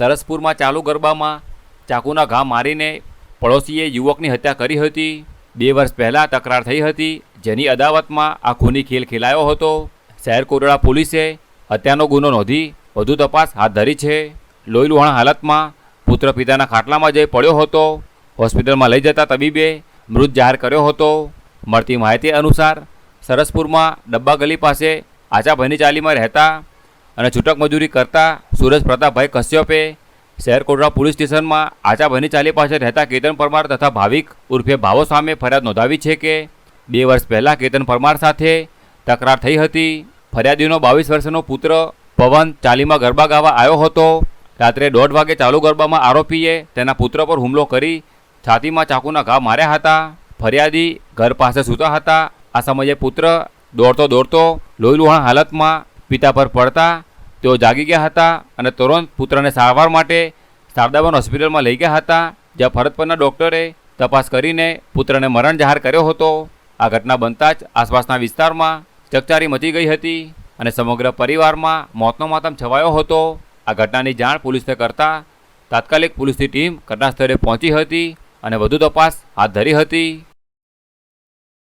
સરસપુરમાં ચાલુ ગરબામાં ચાકુના ઘા મારીને પડોશીએ યુવકની હત્યા કરી હતી. બે વર્ષ પહેલાં તકરાર થઈ હતી. જેની અદાવતમાં આ ખૂની ખેલ ખેલાયો હતો. શહેર કોરડા પોલીસે હત્યાનો ગુનો નોંધી વધુ તપાસ હાથ ધરી છે. લોહી લુહાણ હાલતમાં પુત્ર પિતાના ખાટલામાં જઈ પડ્યો હતો. હોસ્પિટલમાં લઈ જતા તબીબે મૃત જાહેર કર્યો હતો. મળતી માહિતી અનુસાર સરસપુરમાં ડબ્બા ગલી પાસે આચાભાઈની ચાલીમાં રહેતા અને છૂટક મજૂરી કરતા સુરજ પ્રતાપભાઈ કશ્યપે શહેર કોટડા પોલીસ સ્ટેશનમાં આચાભાઈની ચાલી પાસે રહેતા કેતન પરમાર તથા ભાવિક ઉર્ફે ભાવો સામે ફરિયાદ નોંધાવી છે કે બે વર્ષ પહેલાં કેતન પરમાર સાથે તકરાર થઈ હતી. ફરિયાદીનો બાવીસ વર્ષનો પુત્ર પવન ચાલીમાં ગરબા ગાવા આવ્યો હતો. રાત્રે દોઢ વાગે ચાલુ ગરબામાં આરોપીએ તેના પુત્ર પર હુમલો કરી છાતીમાં ચાકુના ઘા માર્યા હતા. ફરિયાદી ઘર પાસે સૂતા હતા. આ સમયે પુત્ર દોડતો દોડતો લોહીલુહાણ હાલતમાં પિતા પર પડતા તેઓ જાગી ગયા હતા અને તુરંત પુત્રને સારવાર માટે શારદાબન હોસ્પિટલમાં લઈ ગયા હતા, જ્યાં ફરજ પરના ડૉક્ટરે તપાસ કરીને પુત્રને મરણ જાહેર કર્યો હતો. આ ઘટના બનતા જ આસપાસના વિસ્તારમાં ચકચારી મચી ગઈ હતી અને સમગ્ર પરિવારમાં મોતનો માતમ છવાયો હતો. આ ઘટનાની જાણ પોલીસને કરતા તાત્કાલિક પોલીસની ટીમ ઘટના સ્થળે પહોંચી હતી અને વધુ તપાસ હાથ ધરી હતી.